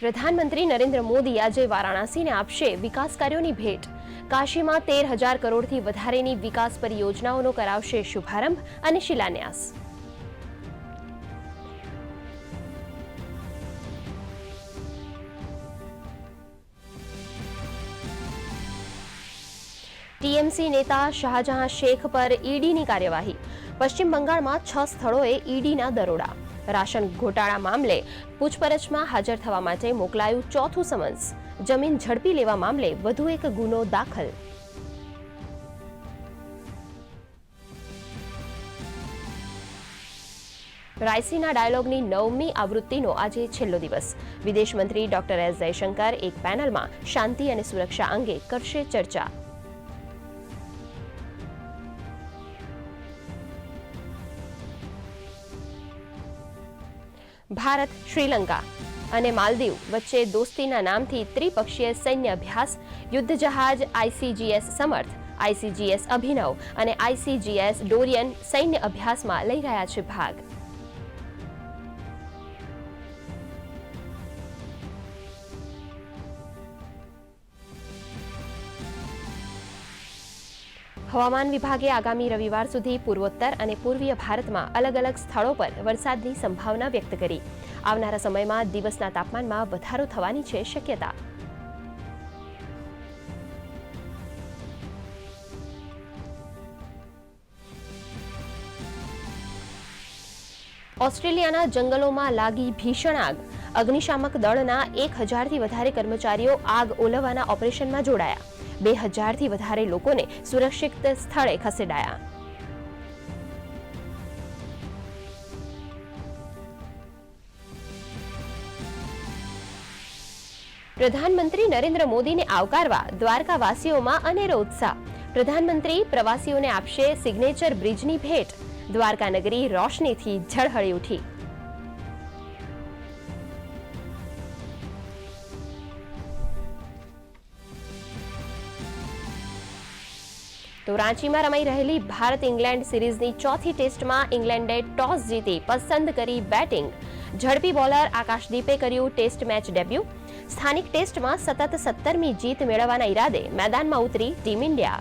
પ્રધાનમંત્રી નરેન્દ્ર મોદી આજે વારાણસીને આપશે વિકાસ કાર્યોની ભેટ. કાશીમાં તેર હજાર કરોડથી વધારેની વિકાસ પરિયોજનાઓનો કરાવશે શુભારંભ અને શિલાન્યાસ. ટીએમસી નેતા શાહજહાં શેખ પર ઈડીની કાર્યવાહી. પશ્ચિમ બંગાળમાં છ સ્થળોએ ઈડીના દરોડા. રાશન ઘોટાળા મામલે પૂછપરછમાં હાજર થવા માટે મોકલાયું ચોથું સમન્સ. જમીન ઝડપી લેવા મામલે વધુ એક ગુનો દાખલ. રાયસીના ડાયલોગની નવમી આવૃત્તિનો આજે છેલ્લો દિવસ. વિદેશ મંત્રી ડોક્ટર એસ જયશંકર એક પેનલમાં શાંતિ અને સુરક્ષા અંગે કરશે ચર્ચા. ભારત, શ્રીલંકા અને માલદીવ વચ્ચે દોસ્તીના નામથી ત્રિપક્ષીય સૈન્ય અભ્યાસ, યુદ્ધ જહાજ આઈસીજીએસ સમર્થ આઈસીજીએસ અભિનવ અને આઈસીજીએસ ડોરિયન સૈન્ય અભ્યાસમાં લઈ રહ્યા છે ભાગ. હવામાન વિભાગે આગામી રવિવાર સુધી પૂર્વોત્તર અને પૂર્વીય ભારતમાં અલગ અલગ સ્થળો પર વરસાદની સંભાવના વ્યક્ત કરી. આવનારા સમયમાં દિવસના તાપમાનમાં વધારો થવાની છે શક્યતા. ઓસ્ટ્રેલિયાના જંગલોમાં લાગી ભીષણ આગ. અગ્નિશામક દળના એક હજારથી વધારે કર્મચારીઓ આગ ઓલવવાના ઓપરેશનમાં જોડાયા. બે હજારથી વધારે લોકોને સુરક્ષિત સ્થળે ખસેડાયા. પ્રધાનમંત્રી નરેન્દ્ર મોદીને આવકારવા દ્વારકાવાસીઓમાં અનેરો ઉત્સાહ. પ્રધાનમંત્રી પ્રવાસીઓને આપશે સિગ્નેચર બ્રિજની ભેટ. દ્વારકા નગરી રોશનીથી ઝળહળી ઉઠી. તો રાંચીમાં રમાઈ રહેલી ભારત ઇંગ્લેન્ડ સિરીઝની ચોથી ટેસ્ટમાં ઇંગ્લેન્ડે ટોસ જીતી પસંદ કરી બેટિંગ. ઝડપી બોલર આકાશદીપે કર્યું ટેસ્ટ મેચ ડેબ્યુ. સ્થાનિક ટેસ્ટમાં સતત સત્તરમી જીત મેળવવાના ઈરાદે મેદાનમાં ઉતરી ટીમ ઇન્ડિયા.